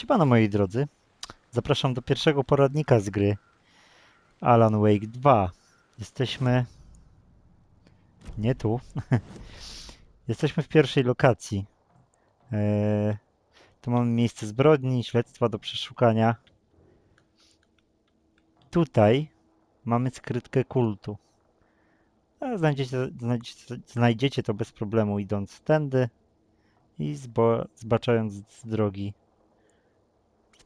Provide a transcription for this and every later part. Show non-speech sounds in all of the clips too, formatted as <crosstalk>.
Siemano moi drodzy. Zapraszam do pierwszego poradnika z gry Alan Wake 2. Jesteśmy nie tu. <laughs> Jesteśmy w pierwszej lokacji. Eee, tu mamy miejsce zbrodni, śledztwa do przeszukania. Tutaj mamy skrytkę kultu. A Znajdziecie, znajdziecie, znajdziecie to bez problemu idąc tędy i zbaczając z drogi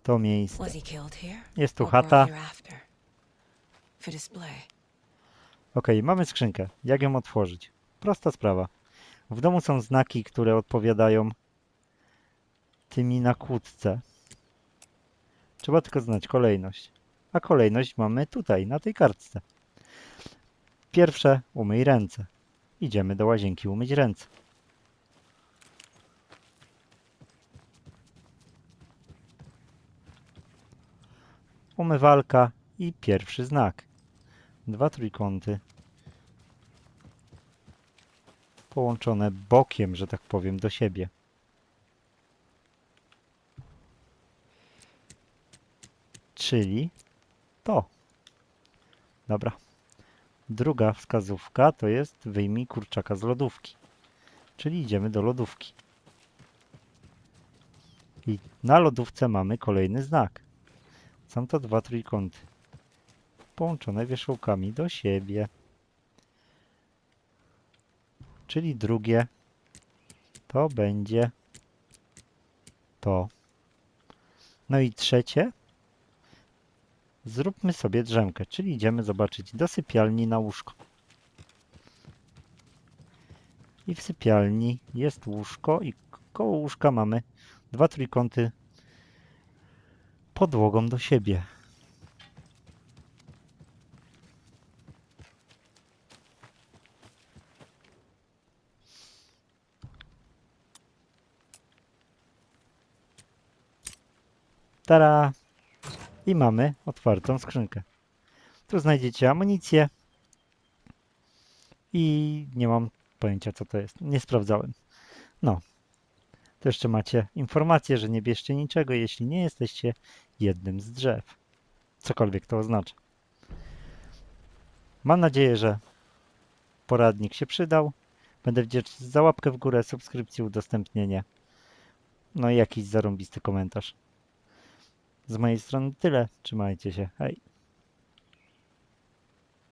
to miejsce. Jest tu chata. Okej, mamy skrzynkę. Jak ją otworzyć? Prosta sprawa. W domu są znaki, które odpowiadają tymi na kłódce. Trzeba tylko znać kolejność. A kolejność mamy tutaj, na tej kartce. Pierwsze, umyj ręce. Idziemy do łazienki umyć ręce. Umywalka i pierwszy znak. Dwa trójkąty połączone bokiem, że tak powiem, do siebie. Czyli to. Dobra. Druga wskazówka to jest wyjmij kurczaka z lodówki. Czyli idziemy do lodówki. I na lodówce mamy kolejny znak. Są to dwa trójkąty. Połączone wierzchołkami do siebie. Czyli drugie to będzie to. No i trzecie. Zróbmy sobie drzemkę, czyli idziemy zobaczyć do sypialni na łóżko. I w sypialni jest łóżko i koło łóżka mamy dwa trójkąty podłogą do siebie. Tara! I mamy otwartą skrzynkę. Tu znajdziecie amunicję. I nie mam pojęcia co to jest. Nie sprawdzałem. No. To jeszcze macie informację, że nie bierzcie niczego, jeśli nie jesteście jednym z drzew. Cokolwiek to oznacza. Mam nadzieję, że poradnik się przydał. Będę wdzięczny za łapkę w górę, subskrypcję, udostępnienie. No i jakiś zarąbisty komentarz. Z mojej strony tyle. Trzymajcie się. Hej.